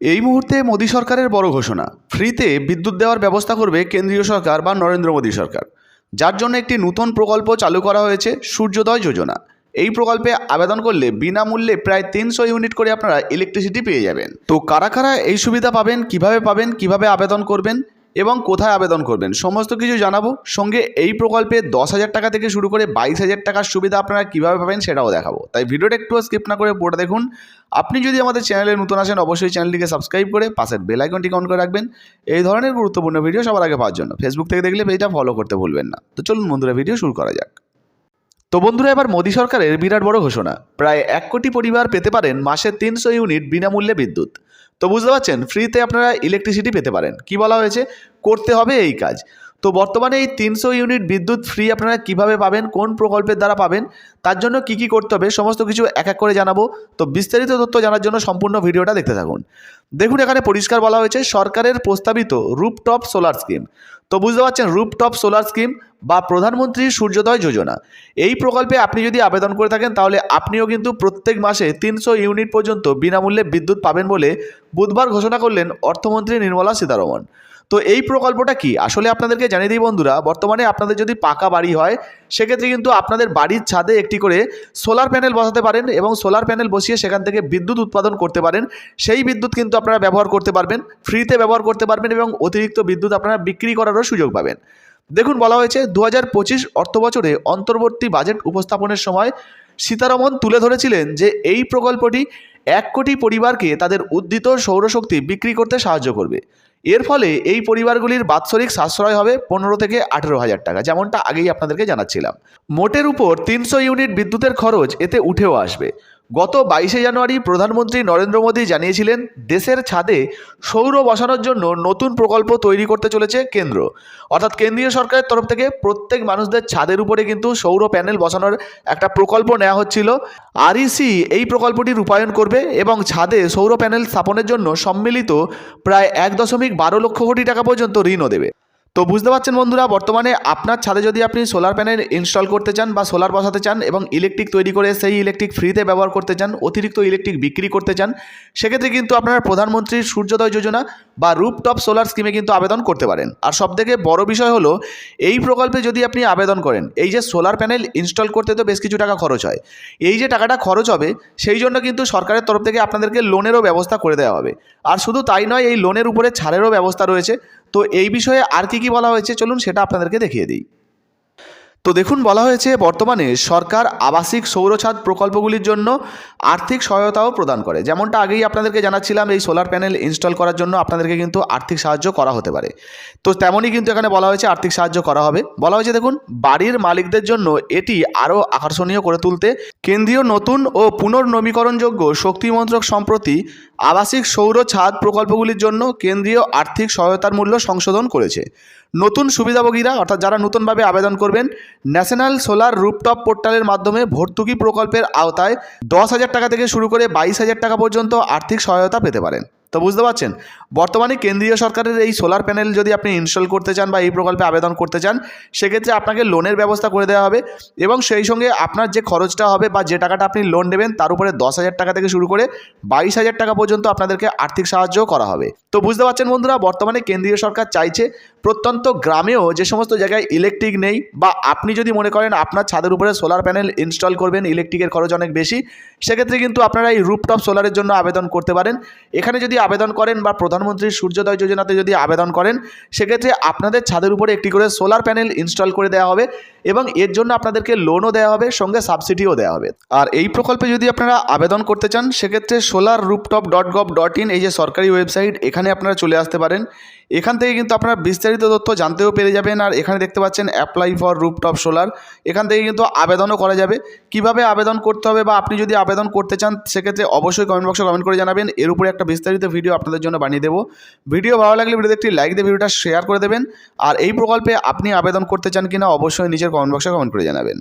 এই মুহূর্তে মোদী সরকারের বড় ঘোষণা। ফ্রিতে বিদ্যুৎ দেওয়ার ব্যবস্থা করবে কেন্দ্রীয় সরকার বা নরেন্দ্র মোদী সরকার। যার জন্য একটি নতুন প্রকল্প চালু করা হয়েছে সূর্যোদয় যোজনা। এই প্রকল্পে আবেদন করলে বিনামূল্যে প্রায় তিনশো ইউনিট করে আপনারা ইলেকট্রিসিটি পেয়ে যাবেন। তো কারা কারা এই সুবিধা পাবেন, কীভাবে পাবেন, কীভাবে আবেদন করবেন? এবং কোথায় আবেদন করবেন? সমস্ত কিছু জানাব। সঙ্গে এই প্রকল্পে দশ হাজার টাকা থেকে শুরু করে বাইশ হাজার টাকার সুবিধা আপনারা কীভাবে পাবেন সেটাও দেখাবো। তাই ভিডিওটা একটু স্কিপ না করে পুরোটা দেখুন। আপনি যদি আমাদের চ্যানেলে নতুন আসেন, অবশ্যই চ্যানেলটিকে সাবস্ক্রাইব করে পাশের বেল অন করে রাখবেন। এই ধরনের গুরুত্বপূর্ণ ভিডিও সবার আগে পাওয়ার জন্য। ফেসবুক থেকে দেখলে পেজটা ফলো করতে ভুলবেন না। তো চলুন বন্ধুরা ভিডিও শুরু করা যাক। তো বন্ধুরা, এবার মোদী সরকারের বিরাট বড় ঘোষণা। প্রায় এক কোটি পরিবার পেতে পারেন মাসে তিনশো ইউনিট বিনামূল্যে বিদ্যুৎ। তো বুঝতে পারছেন ফ্রিতে আপনারা ইলেকট্রিসিটি পেতে পারেন। কি বলা হয়েছে? করতে হবে এই কাজ। তো বর্তমানে এই তিনশো ইউনিট বিদ্যুৎ ফ্রি আপনারা কীভাবে পাবেন, কোন প্রকল্পের দ্বারা পাবেন, তার জন্য কি কি করতে হবে, সমস্ত কিছু এক এক করে জানাব। তো বিস্তারিত তথ্য জানার জন্য সম্পূর্ণ ভিডিওটা দেখতে থাকুন। দেখুন, এখানে পরিষ্কার বলা হয়েছে, সরকারের প্রস্তাবিত রুপটপ সোলার স্কিম তো বুঝতে পারছেন রুপটপ সোলার স্কিম বা প্রধানমন্ত্রী সূর্যোদয় যোজনা। এই প্রকল্পে আপনি যদি আবেদন করে থাকেন, তাহলে আপনিও কিন্তু প্রত্যেক মাসে তিনশো ইউনিট পর্যন্ত বিনামূল্যে বিদ্যুৎ পাবেন বলে বুধবার ঘোষণা করলেন অর্থমন্ত্রী নির্মলা সীতারমণ তো এই প্রকল্পটা কি? আসলে আপনাদেরকে জানিয়ে দিই বন্ধুরা, বর্তমানে আপনাদের যদি পাকা বাড়ি হয়, সেক্ষেত্রে কিন্তু আপনাদের বাড়ির ছাদে একটি করে সোলার প্যানেল বসাতে পারেন এবং সোলার প্যানেল বসিয়ে সেখান থেকে বিদ্যুৎ উৎপাদন করতে পারেন। সেই বিদ্যুৎ কিন্তু আপনারা ব্যবহার করতে পারবেন, ফ্রিতে ব্যবহার করতে পারবেন এবং অতিরিক্ত বিদ্যুৎ আপনারা বিক্রি করারও সুযোগ পাবেন। দেখুন, বলা হয়েছে দু হাজার পঁচিশ অর্থ বছরে অন্তর্বর্তী বাজেট উপস্থাপনের সময় সীতারমন তুলে ধরেছিলেন যে এই প্রকল্পটি এক কোটি পরিবারকে তাদের উদ্দিত সৌরশক্তি বিক্রি করতে সাহায্য করবে। এর ফলে এই পরিবারগুলির বাৎসরিক সাশ্রয় হবে পনেরো থেকে আঠেরো হাজার টাকা, যেমনটা আগেই আপনাদেরকে জানাচ্ছিলাম। মোটের উপর তিনশো ইউনিট বিদ্যুতের খরচ এতে উঠেও আসবে। গত বাইশে জানুয়ারি প্রধানমন্ত্রী নরেন্দ্র মোদী জানিয়েছিলেন, দেশের ছাদে সৌর বসানোর জন্য নতুন প্রকল্প তৈরি করতে চলেছে কেন্দ্র। অর্থাৎ কেন্দ্রীয় সরকারের তরফ থেকে প্রত্যেক মানুষদের ছাদের উপরে কিন্তু সৌর প্যানেল বসানোর একটা প্রকল্প নেওয়া হচ্ছিল। আরইসি এই প্রকল্পটি রূপায়ণ করবে এবং ছাদে সৌর প্যানেল স্থাপনের জন্য সম্মিলিত প্রায় এক দশমিক বারো লক্ষ কোটি টাকা পর্যন্ত ঋণও দেবে। তো বুঝতে পারছেন বন্ধুরা, বর্তমানে আপনার ছাদে যদি আপনি সোলার প্যানেল ইনস্টল করতে চান বা সোলার বসাতে চান এবং ইলেকট্রিক তৈরি করে সেই ইলেকট্রিক ফ্রিতে ব্যবহার করতে চান, অতিরিক্ত ইলেকট্রিক বিক্রি করতে চান, সেক্ষেত্রে কিন্তু আপনারা প্রধানমন্ত্রীর সূর্যোদয় যোজনা বা রুপটপ সোলার স্কিমে কিন্তু আবেদন করতে পারেন। আর সবথেকে বড় বিষয় হলো, এই প্রকল্পে যদি আপনি আবেদন করেন, এই যে সোলার প্যানেল ইনস্টল করতে তো বেশ কিছু টাকা খরচ হয়, এই যে টাকাটা খরচ হবে, সেই জন্য কিন্তু সরকারের তরফ থেকে আপনাদেরকে লোনেরও ব্যবস্থা করে দেওয়া হবে। আর শুধু তাই নয়, এই লোনের উপরে ছাড়েরও ব্যবস্থা রয়েছে। তো এই বিষয়ে আর কি কি বলা হয়েছে? চলুন সেটা আপনাদেরকে দেখিয়ে দিই। তো দেখুন, বলা হয়েছে বর্তমানে সরকার আবাসিক সৌরছাদ প্রকল্পগুলির জন্য আর্থিক সহায়তাও প্রদান করে। যেমনটা আগেই আপনাদেরকে জানাচ্ছিলাম, এই সোলার প্যানেল ইনস্টল করার জন্য আপনাদেরকে কিন্তু আর্থিক সাহায্য করা হতে পারে। তো তেমনই কিন্তু এখানে বলা হয়েছে আর্থিক সাহায্য করা হবে। বলা হয়েছে, দেখুন, বাড়ির মালিকদের জন্য এটি আরও আকর্ষণীয় করে তুলতে কেন্দ্রীয় নতুন ও পুনর্নবীকরণযোগ্য শক্তি মন্ত্রক সম্প্রতি আবাসিক সৌর ছাদ প্রকল্পগুলির জন্য কেন্দ্রীয় আর্থিক সহায়তার মূল্য সংশোধন করেছে। নতুন সুবিধাভোগীরা, অর্থাৎ যারা নতুনভাবে আবেদন করবেন, ন্যাশনাল সোলার রুপটপ পোর্টালের মাধ্যমে ভর্তুকি প্রকল্পের আওতায় দশ হাজার টাকা থেকে শুরু করে বাইশ হাজার টাকা পর্যন্ত আর্থিক সহায়তা পেতে পারেন। তো বুঝতে পারছেন? বর্তমানে কেন্দ্রীয় সরকারের এই সোলার প্যানেল যদি আপনি ইনস্টল করতে চান বা এই প্রকল্পে আবেদন করতে চান, সেক্ষেত্রে আপনাকে লোনের ব্যবস্থা করে দেওয়া হবে এবং সেই সঙ্গে আপনার যে খরচটা হবে বা যে টাকাটা আপনি লোন নেবেন, তার উপরে দশ হাজার টাকা থেকে শুরু করে বাইশ হাজার টাকা পর্যন্ত আপনাদেরকে আর্থিক সাহায্যও করা হবে। তো বুঝতে পারছেন বন্ধুরা, বর্তমানে কেন্দ্রীয় সরকার চাইছে প্রত্যন্ত গ্রামেও যে সমস্ত জায়গায় ইলেকট্রিক নেই বা আপনি যদি মনে করেন আপনার ছাদের উপরে সোলার প্যানেল ইনস্টল করবেন ইলেকট্রিকের খরচ অনেক বেশি, সেক্ষেত্রে কিন্তু আপনারা এই রুপটপ সোলারের জন্য আবেদন করতে পারেন। এখানে যদি আবেদন করেন বা প্রধানমন্ত্রী সূর্যোদয় যোজনাতে যদি আবেদন করেন, সেক্ষেত্রে আপনাদের ছাদের উপরে একটি করে সোলার প্যানেল ইনস্টল করে দেওয়া হবে এবং এর জন্য আপনাদেরকে লোনও দেওয়া হবে, সঙ্গে সাবসিডিও দেওয়া হবে। আর এই প্রকল্পে যদি আপনারা আবেদন করতে চান, সেক্ষেত্রে solar rooftop dot gov dot in এই যে সরকারি ওয়েবসাইট এখানে আপনারা চলে আসতে পারেন। এখান থেকে কিন্তু আপনারা বিস্তারিত তথ্য জানতেও পেরে যাবেন আর এখানে দেখতে পাচ্ছেন অ্যাপ্লাই ফর রুপটপ সোলার এখান থেকে কিন্তু আবেদনও করা যাবে। কীভাবে আবেদন করতে হবে বা আপনি যদি আবেদন করতে চান, সেক্ষেত্রে অবশ্যই কমেন্ট বক্সে কমেন্ট করে জানাবেন। এর উপরে একটা বিস্তারিত ভিডিও আপনাদের জন্য বানিয়ে দেবো। ভিডিও ভালো লাগলে ভিডিওতে একটি লাইক দিয়ে ভিডিওটা শেয়ার করে দেবেন। আর এই প্রকল্পে আপনি আবেদন করতে চান কিনা, অবশ্যই নিজের কমেন্ট বক্সে কমেন্ট করে জানাবেন।